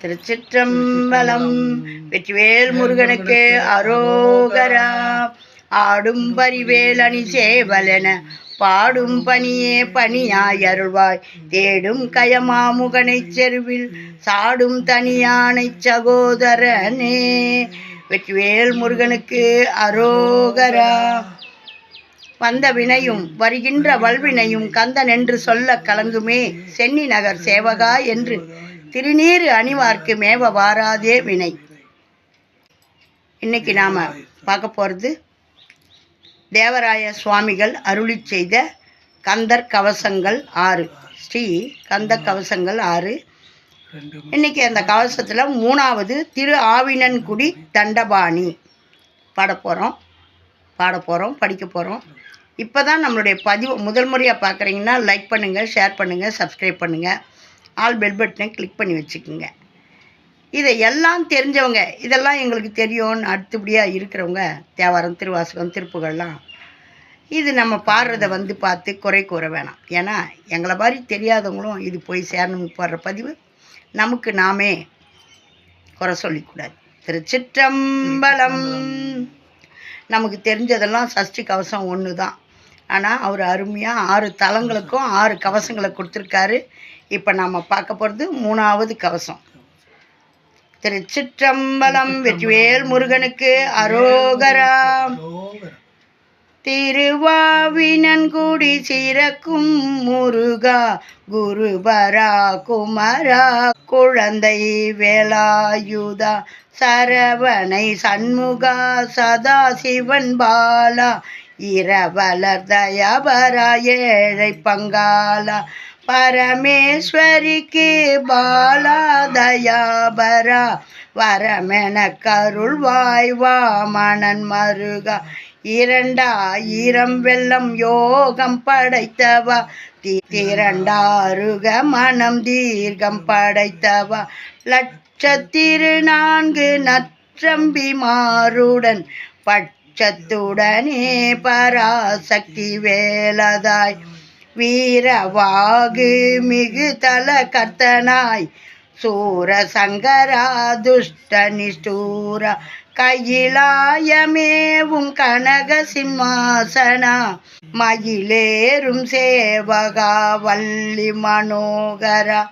திருச்சிற்றம்பலம். வெற்றிவேல் முருகனுக்கு அரோகரா. ஆடும் பரிவேல் அணி சேவலென பாடும் பணியே பணியாய் அருள்வாய். தேடும் கயமாமுகனைச் செருவில் சாடும் தனியானைச் சகோதரனே. வெற்றிவேல் முருகனுக்கு அரோகரா. வந்த வினையும் வருகின்ற வல்வினையும் கந்தன் என்று சொல்ல கலங்குமே சென்னி நகர் சேவகா என்று திருநீர் அணிவார்க்கு மேவ வாராதே வினை. இன்னைக்கு நாம் பார்க்க போகிறது தேவராய சுவாமிகள் அருளி செய்த கந்தர் கவசங்கள் ஆறு. ஸ்ரீ கந்த கவசங்கள் ஆறு. இன்னைக்கு அந்த கவசத்தில் மூணாவது திரு ஆவினன்குடி தண்டபாணி பாட போகிறோம் பாட போகிறோம் படிக்க போகிறோம் இப்போ தான் நம்மளுடைய பதிவு முதல் முறையாக பார்க்குறீங்கன்னா லைக் பண்ணுங்கள் ஷேர் பண்ணுங்கள் சப்ஸ்கிரைப் பண்ணுங்கள் ஆல் பெல் பட்டனை கிளிக் பண்ணி வச்சுக்கோங்க. இதை எல்லாம் தெரிஞ்சவங்க இதெல்லாம் எங்களுக்கு தெரியும்னு அடுத்தபடியாக இருக்கிறவங்க தேவாரம் திருவாசகம் திருப்புகள்லாம் இது நம்ம பாடுறத வந்து பார்த்து குறை கூற வேணாம். ஏன்னா எங்களை மாதிரி தெரியாதவங்களும் இது போய் சேரணும்னு போடுற பதிவு நமக்கு நாமே குறை சொல்லிக்கூடாது. திருச்சிற்றம்பலம். நமக்கு தெரிஞ்சதெல்லாம் சஷ்டி கவசம் ஒன்று தான் ஆனால் அவர் அருமையாக ஆறு தலங்களுக்கும் ஆறு கவசங்களை கொடுத்துருக்காரு. இப்போ நாம் பார்க்க போகிறது மூணாவது கவசம். திருச்சிற்றம்பலம் வெற்றிவேல் முருகனுக்கு அரோகரா. திருவாவினன்குடி சிறக்கும் முருகா குருபரா குமரா குழந்தை வேலாயுதா சரவணை சண்முகா சதாசிவன் பாலா இரவலர் தயபரா ஏழை பங்காளா பரமேஸ்வரிக்கு பாலாதயாபரா. வரமென கருள்வாய் வாமணன் மருகா. இரண்டாயிரம் வெள்ளம் யோகம் படைத்தவா. திரண்டாருக மனம் தீர்க்கம் படைத்தவா. லட்சத்திரு நான்கு நற்றம்பி மாறுடன் பட்சத்துடனே பராசக்தி வேலதாய். வீரவாகு மிகு தல கர்த்தனாய். சூர சங்கரா துஷ்ட நிஷ்டூர கையிலாயமேவும் கனக சிம்மாசனா. மயிலேறும் சேவகா வள்ளி மனோகரா.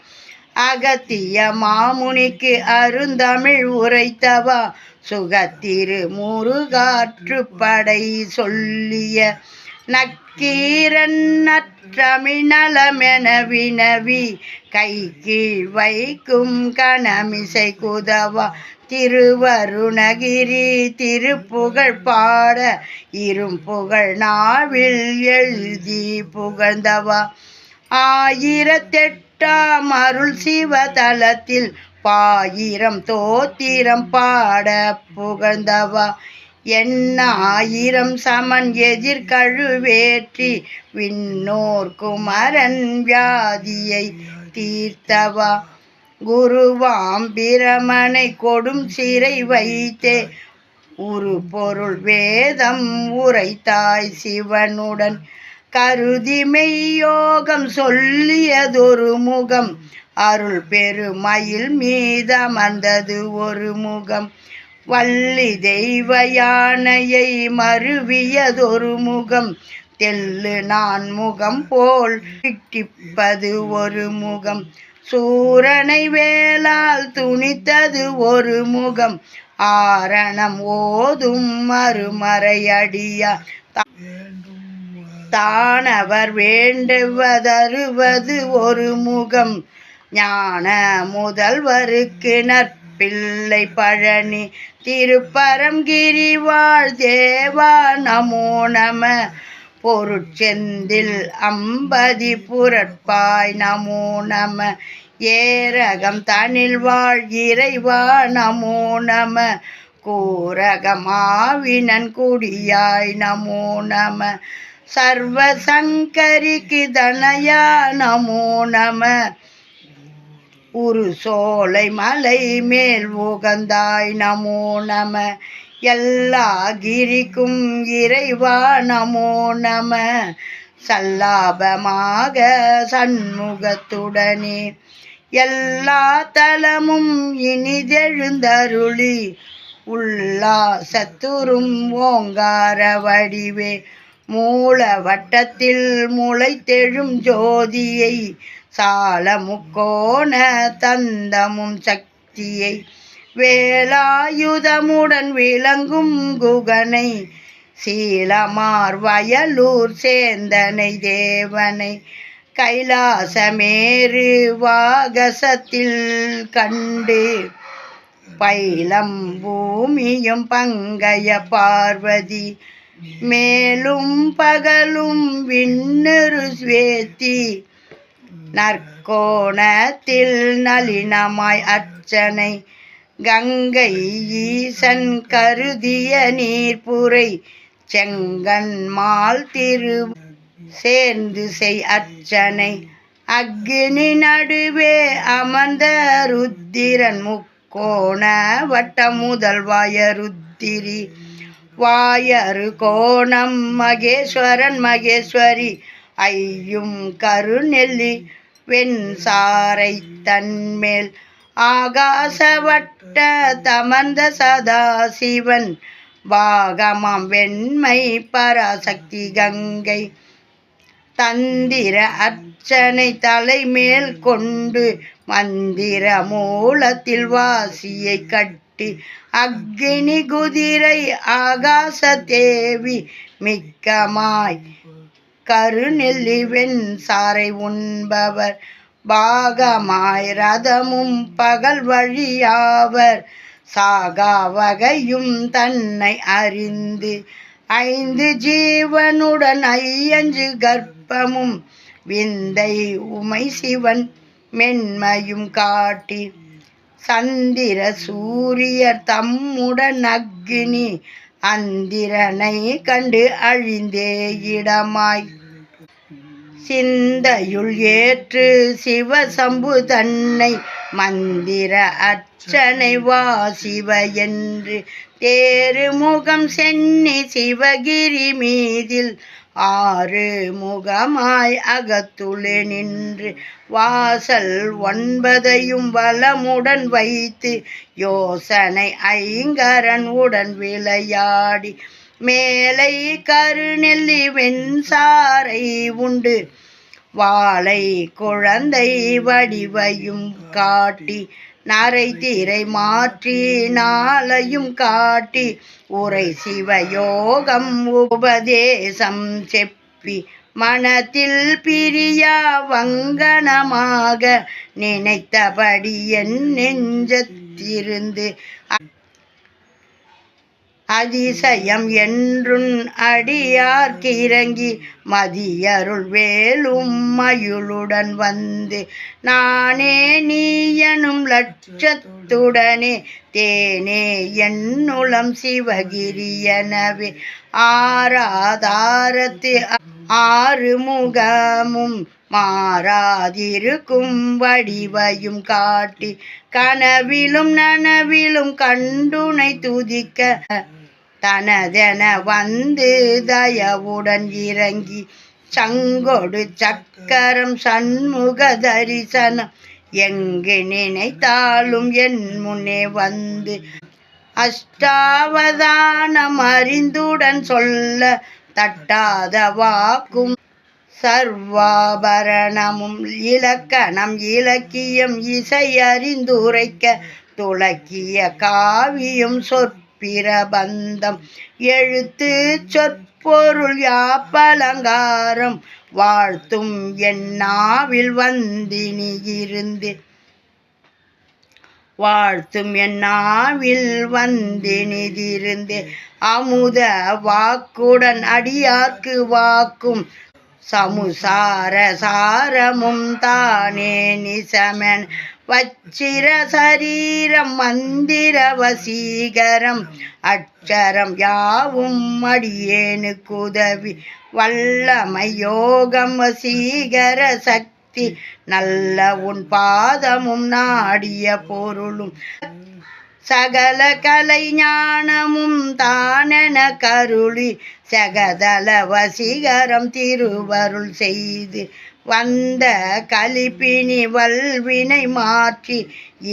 அகத்திய மாமுனிக்கு அருந்தமிழ் உரைத்தவா. சுகத்திரு முருகாற்று படை சொல்லிய நக்கீரன் நற்றமிழமென வினவி கை கீழ் வைக்கும் கணமிசை குதவா திருவருணகிரி திருப்புகழ் பாட இரும் புகழ் நாவில் எழுதி புகழ்ந்தவா. ஆயிரத்தெட்டாம் அருள் சிவதலத்தில் பாயிரம் தோத்திரம் பாட புகழ்ந்தவா. என்ன ஆயிரம் சமன் எதிர்கழுவேற்றி விண்ணோர் குமரன் வியாதியை தீர்த்தவா? குருவாம் பிரமனை கொடும் சிறை வைத்தே. உரு பொருள் வேதம் உரைத்தாய் சிவனுடன். கருதி மெய்யோகம் சொல்லியதொரு முகம். அருள் பெருமயில் மீதமர்ந்தது ஒரு முகம். வள்ளி தெய்வ யானையை மருவியதொரு முகம். தெல்லு நான் முகம் போல் கிட்டிப்பது ஒரு முகம். சூரனை வேளால் துணித்தது ஒரு முகம். ஆரணம் ஓதும் மறுமறையடியா. தானவர் வேண்டுவதருவது ஒரு முகம். ஞான முதல்வருக்கு நற்பிள்ளை பழனி. திருப்பரங்கிரி வாழ் தேவா நமோ நம. பொருட்செந்தில் அம்பதி புரட்பாய் நமோ நம. ஏரகம் தனில் வாழ் இறைவா நமோ நம. கூரகமாவினன் குடியாய் நமோ நம. சர்வசங்கரிக்கு தனயா நமோ நம. ஒரு சோலை மலை மேல் உகந்தாய் நமோ நம. எல்லா கிரிக்கும் இறைவா. நமோ நம. சல்லாபமாக சண்முகத்துடனே. எல்லா தலமும் இனிதெழுந்தருளி உள்ளா சத்துரும் ஓங்கார வடிவே. மூல வட்டத்தில் முளைத்தெழும் ஜோதியை சால முக்கோண தந்தமும் சக்தியை வேலாயுதமுடன் விளங்கும் குகனை சீலமார் வயலூர் சேந்தனை தேவனை கைலாசமேறு வாகசத்தில் கண்டு பைலம் பூமியும் பங்கைய பார்வதி மேலும் பகலும் விண்ணரு ஸ்வேத்தி நற்கோணத்தில் நளினமாய் அர்ச்சனை. கங்கை ஈசன் கருதிய நீர்ப்புரை. செங்கன்மால் திரு சேர்ந்து செய் அர்ச்சனை. அக்னி நடுவே அமர்ந்த ருத்திரன் முக்கோண வட்ட முதல்வாய ருத்திரி வாயரு கோணம் மகேஸ்வரன் மகேஸ்வரி. ஐயும் கருநெல்லி வெண்சாரை தன்மேல் ஆகாசவட்ட தமர்ந்த சதாசிவன். பாகமாம் வெண்மை பராசக்தி கங்கை. தந்திர அர்ச்சனை தலைமேல் கொண்டு மந்திர மூலத்தில் வாசியை கட்டி அக்னி குதிரை ஆகாச தேவி மிக்கமாய் கருநெல்லி வெண்சாரை உண்பவர். பாகமாய் ரதமும் பகல் வழியாவர். சாகா வகையும் தன்னை அறிந்து ஐந்து ஜீவனுடன் ஐயஞ்சு கர்ப்பமும் விந்தை உமை சிவன் மென்மையும் காட்டி சந்திர சூரியர் தம்முடன் அக்னி அந்திரனை கண்டு அழிந்தே இடமாய். சிந்தையுள் ஏற்று சிவசம்பு தன்னை மந்திர அர்ச்சனை வா சிவ என்று. தேருமுகம் சென்னி சிவகிரி மீதில் ஆறு முகமாய் அகத்துளே நின்று வாசல் ஒன்பதையும் வளமுடன் வைத்து யோசனை ஐங்கரன் உடன் விளையாடி மேலை கருநெல்லி வெண்சாரை உண்டு. வாளை குழந்தை வடிவையும் காட்டி நரை திரை மாற்றி நாளையும் காட்டி உரை சிவயோகம் உபதேசம் செப்பி. மனத்தில் பிரியா வங்கனமாக நினைத்தபடி என் நெஞ்சத்திருந்து அதிசயம் என்றுன் அடியார்க்கு இறங்கி மதியருள் வேலும் மயுளுடன் வந்து நானே நீயனும் லட்சத்துடனே தேனே என்னுளம் சிவகிரியனவே ஆராதாரத்து ஆறு முகமும் மாறாதிருக்கும் வடிவையும் காட்டி கனவிலும் நனவிலும் கண்டுனை துதிக்க தனதென வந்து தயவுடன் இறங்கி சங்கொடு சக்கரம் சண்முக தரிசனம் எங்கு நினைத்தாலும் என் முன்னே வந்து அஷ்டாவதானம் அறிந்துடன் சொல்ல தட்டாத வாக்கும் சர்வாபரணமும் இலக்கணம் இலக்கியம் இசை அறிந்துரைக்க துளக்கிய காவியம் பிரபந்தம். எழுத்து சொற்பொருள் யாப்பலங்காரம். வாழ்த்தும் என்னாவில் வந்தினி இருந்து. வாழ்த்தும் என்னாவில் வந்தினிதிருந்து அமுத வாக்குடன் அடியார்க்கு வாக்கும். சமுசார சாரமும் தானே நிசமன். வச்சிர சரீரம் மந்திர வசீகரம். அட்சரம் யாவும் அடியேனுக்கு உதவி வல்லமை யோகம் வசீகர சக்தி. நல்ல உன் பாதமும் நாடிய பொருளும். சகல கலை ஞானமும் தானென கருளி. சகதல வசீகரம் திருவருள் செய்து வந்த கலிப்பினி வல்வினை மாற்றி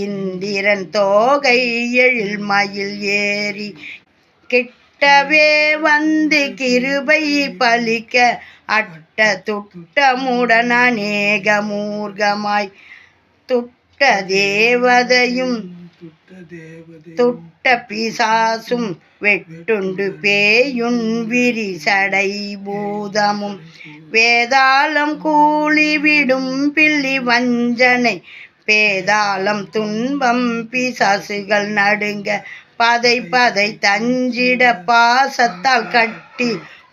இந்திரன் தோகை எழில் மயில் ஏறி கிட்டவே வந்து கிருபை பலிக்க அட்ட துட்டமுடன் அநேக மூர்க்கமாய் துட்ட தேவதையும் துட்ட பிசாசும் வெட்டுண்டு பேயுன் விரிசடை பூதமும். வேதாளம் கூலிவிடும் பிள்ளி வஞ்சனை பேதாளம் துன்பம் பிசாசுகள் நடுங்க பதை பதை தஞ்சிட பாசத்தால் கட்டி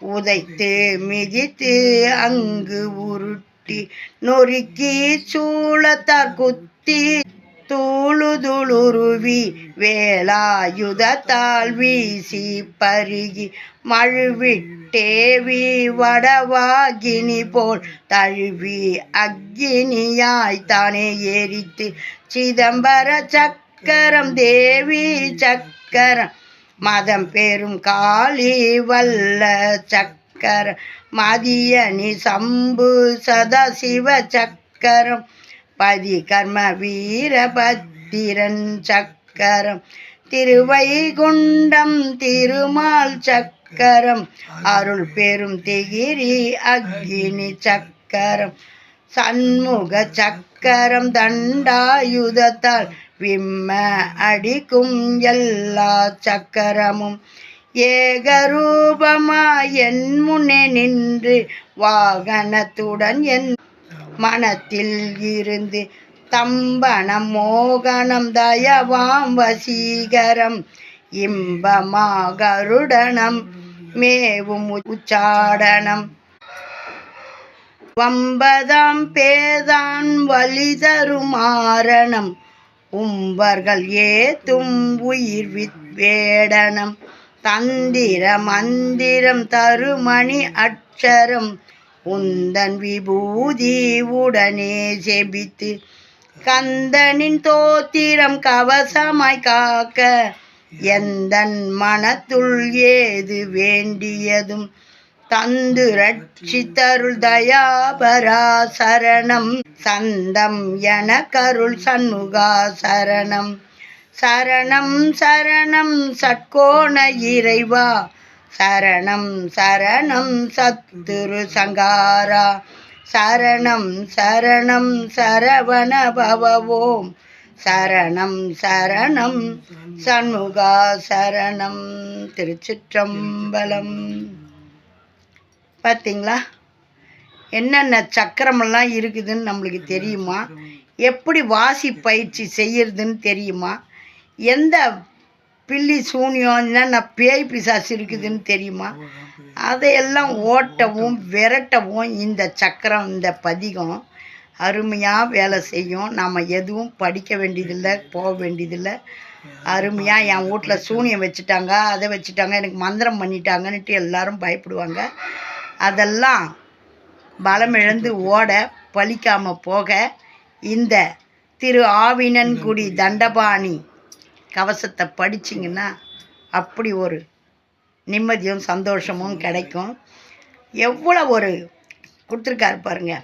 உதைத்து மிதித்து அங்கு உருட்டி நொறுக்கி சூளத்தார் குத்தி தூளுதுளுருவி வேலாயுதத்தால் வீசி பருகி மழுவிட்டேவி வடவாகினி போல் தழுவி அக்கினியாய் தானே எரித்து சிதம்பர சக்கரம் தேவி சக்கரம். மதம் பெரும் காளி வல்ல சக்கரம். மதியனி சம்பு சதாசிவ சக்கரம். பதி கர்ம வீரபத்திரன் சக்கரம். திருவைகுண்டம் திருமால் சக்கரம். அருள் பெரும் திகிரி அக்னி சக்கரம். சண்முக சக்கரம் தண்டாயுதத்தால் விம்ம அடிக்கும் எல்லா சக்கரமும். ஏகரூபமாய் என் முன்னே நின்று வாகனத்துடன் என் மனத்தில் இருந்து தம்பனம் மோகனம் தயவாம் வசீகரம் இன்பமாகருடனம் மேவும் உச்சாடனம். வம்பதாம் பேதான் வலிதருமாரணம் உம்பர்கள் ஏத்தும் உயிர் வேடனம். தந்திர மந்திரம் தருமணி அட்சரம் உந்தன் விபூதி உடனே செபித்து கந்தனின் தோத்திரம் கவசமாய் காக்க எந்தன் மனத்துள் ஏது வேண்டியதும் தந்து ரட்சித்தருள் தயாபரா சரணம். சந்தம் என கருள் சண்முகா சரணம். சரணம் சரணம் சட்கோண இறைவா சரணம் சரணம் சத்துரு சங்காரா. சரணம் சரணம் சரவண பவவோம். சரணம் சரணம் சண்முகா சரணம் திருச்சிற்றம்பலம். பார்த்தீங்களா என்னென்ன சக்கரமெல்லாம் இருக்குதுன்னு நம்மளுக்கு தெரியுமா? எப்படி வாசி பயிற்சி செய்யறதுன்னு தெரியுமா? எந்த பில்லி சூனியம் என்னென்ன பேய் பிசாசு இருக்குதுன்னு தெரியுமா? அதையெல்லாம் ஓட்டவும் விரட்டவும் இந்த சக்கரம் இந்த பதிகம் அருமையாக வேலை செய்யும். நாம் எதுவும் படிக்க வேண்டியதில்லை போக வேண்டியதில்லை. அருமையாக என் வீட்டில் சூனியம் வச்சுட்டாங்க அதை வச்சுட்டாங்க எனக்கு மந்திரம் பண்ணிட்டாங்கன்னுட்டு எல்லாரும் பயப்படுவாங்க. அதெல்லாம் பலமிழந்து ஓட பழிக்காமல் போக இந்த திரு ஆவினன்குடி தண்டபாணி கவசத்தை படிச்சிங்கன்னா அப்படி ஒரு நிம்மதியும் சந்தோஷமும் கிடைக்கும். எவ்வளோ ஒரு கொடுத்துருக்காரு பாருங்க.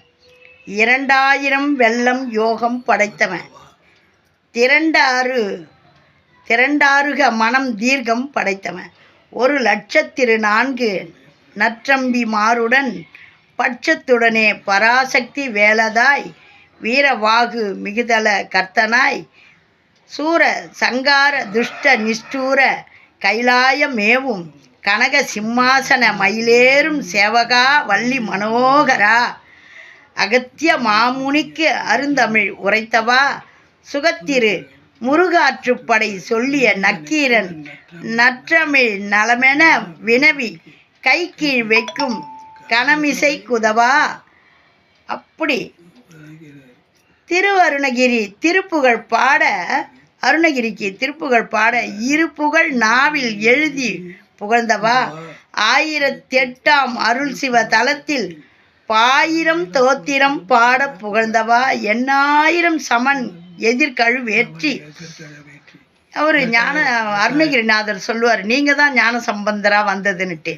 இரண்டாயிரம் வெள்ளம் யோகம் படைத்தவன். திரண்டாறு திரண்டாருக மனம் தீர்க்கம் படைத்தவன். ஒரு லட்சத்திரு நான்கு நற்றம்பி மாருடன் பட்சத்துடனே பராசக்தி வேலதாய் வீரவாகு மிகுதல கர்த்தனாய் சூர சங்கார துஷ்ட நிஷ்டூர கைலாயமேவும் கனக சிம்மாசன மயிலேறும் சேவகா வள்ளி மனோகரா. அகத்திய மாமுனிக்கு அருந்தமிழ் உரைத்தவா? சுகத்திரு முருகாற்றுப்படை சொல்லிய நக்கீரன் நற்றமிழ் நலமென வினவி கை கீழ் வைக்கும் கணமிசை குதவா? அப்படி. திருவருணகிரி திருப்புகழ் பாட அருணகிரிக்கு திருப்புகழ் பாட இரு புகழ் நாவில் எழுதி புகழ்ந்தவா? ஆயிரத்தெட்டாம் அருள் சிவ தலத்தில் பாயிரம் தோத்திரம் பாட புகழ்ந்தவா? எண்ணாயிரம் சமன் எதிர்கழு வெற்றி அவர் ஞான அருணகிரிநாதர் சொல்லுவார் நீங்கள் தான் ஞான சம்பந்தராக வந்ததுன்னுட்டு.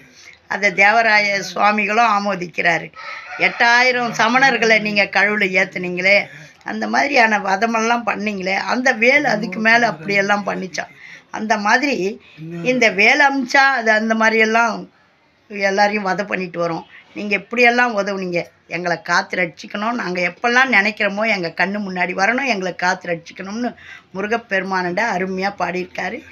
அதை தேவராய சுவாமிகளும் ஆமோதிக்கிறாரு. எட்டாயிரம் சமணர்களை நீங்கள் கழுவில் ஏற்றுனீங்களே அந்த மாதிரியான வதமெல்லாம் பண்ணீங்களே அந்த வேல் அதுக்கு மேலே அப்படியெல்லாம் பண்ணிச்சான் அந்த மாதிரி இந்த வேல் அமிச்சா அது அந்த மாதிரியெல்லாம் எல்லாரையும் வதை பண்ணிட்டு வரோம். நீங்கள் எப்படியெல்லாம் உதவுனீங்க. எங்களை காத்து ரட்சிக்கணும். நாங்கள் எப்பெல்லாம் நினைக்கிறோமோ எங்கள் கண்ணு முன்னாடி வரணும். எங்களை காத்து ரட்சிக்கணும்னு முருகப்பெருமானண்ட அருமையாக பாடியிருக்காரு.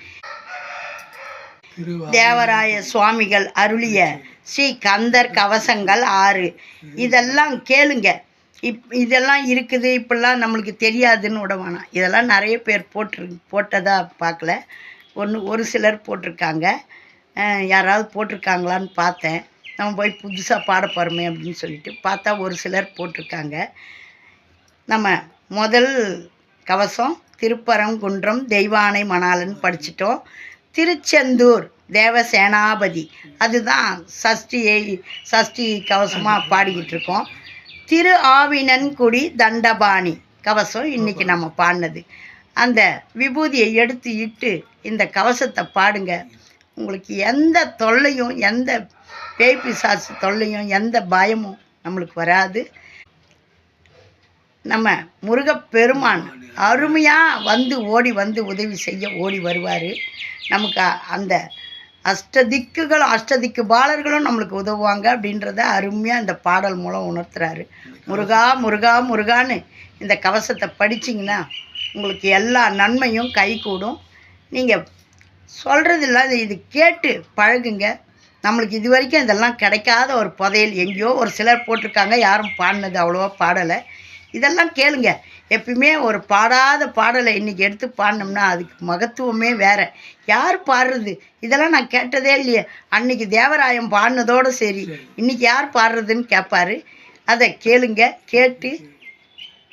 தேவராய சுவாமிகள் அருளிய ஸ்ரீ கந்தர் கவசங்கள் ஆறு. இதெல்லாம் கேளுங்க. இப் இதெல்லாம் இருக்குது இப்படிலாம் நம்மளுக்கு தெரியாதுன்னு விட வேணாம். இதெல்லாம் நிறைய பேர் போட்டிரு போட்டதாக பார்க்கல. ஒன்று ஒரு சிலர் போட்டிருக்காங்க. யாராவது போட்டிருக்காங்களான்னு பார்த்தேன். நம்ம போய் புதுசாக பாட போகிறோமே அப்படின்னு சொல்லிட்டு பார்த்தா ஒரு சிலர் போட்டிருக்காங்க. நம்ம முதல் கவசம் திருப்பரங்குன்றம் தெய்வானை மணாலன்னு படிச்சிட்டோம். திருச்செந்தூர் தேவசேனாபதி. அதுதான் சஷ்டியை சஷ்டி கவசமாக பாடிக்கிட்டு இருக்கோம். திரு ஆவினன்குடி தண்டபாணி. கவசம் இன்னைக்கு நம்ம பாடினது. அந்த விபூதியை எடுத்து இட்டு இந்த கவசத்தை பாடுங்க. உங்களுக்கு எந்த தொல்லையும் எந்த பேய் பிசாசு தொல்லையும் எந்த பயமும் நம்மளுக்கு வராது. நம்ம முருகப்பெருமான் அருமையாக வந்து ஓடி வந்து உதவி செய்ய ஓடி வருவார். நமக்கு அந்த அஷ்டதிக்குகளும் அஷ்டதிக்கு பாலர்களும் நம்மளுக்கு உதவுவாங்க அப்படின்றத அருமையாக இந்த பாடல் மூலம் உணர்த்துறாரு. முருகா முருகா முருகான்னு இந்த கவசத்தை படிச்சிங்கன்னா உங்களுக்கு எல்லா நன்மையும் கைகூடும். நீங்கள் சொல்கிறது இல்லாத இது கேட்டு பழகுங்க. நம்மளுக்கு இது வரைக்கும் இதெல்லாம் கிடைக்காத ஒரு புதையல். எங்கேயோ ஒரு சிலர் போட்டிருக்காங்க யாரும் பாடினது அவ்வளோவா பாடலை. இதெல்லாம் கேளுங்க. எப்பயுமே ஒரு பாடாத பாடலை இன்னைக்கு எடுத்து பாடினோம்னா அதுக்கு மகத்துவமே வேற. யார் பாடுறது? இதெல்லாம் நான் கேட்டதே இல்லையே. அன்னைக்கு தேவராயம் பாடினதோடு சரி. இன்னைக்கு யார் பாடுறதுன்னு கேட்பாரு அதை கேளுங்க. கேட்டு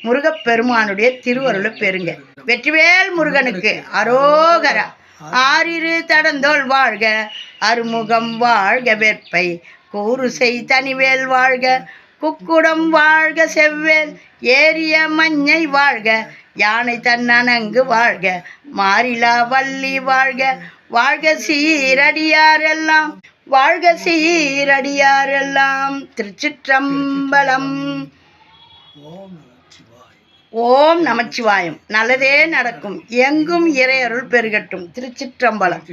முருகப்பெருமானுடைய திருவருளை பெறுங்க. வெற்றிவேல் முருகனுக்கு அரோகரா. ஆறிரு தடந்தோள் வாழ்க. அருமுகம் வாழ்க வெற்பை கூறுசை தனிவேல் வாழ்க. புக்குடம் வாழ்க செவ்வேல் ஏரிய மஞ்சை வாழ்க யானை தன்னனங்கு வாழ்க மாறிலா வள்ளி வாழ்க வாழ்க சீரடியாரெல்லாம் வாழ்க சீரடியாரெல்லாம் திருச்சிற்றம்பலம். ஓம் நமச்சிவாயம். நல்லதே நடக்கும். எங்கும் இறையருள் பெருகட்டும். திருச்சிற்றம்பலம்.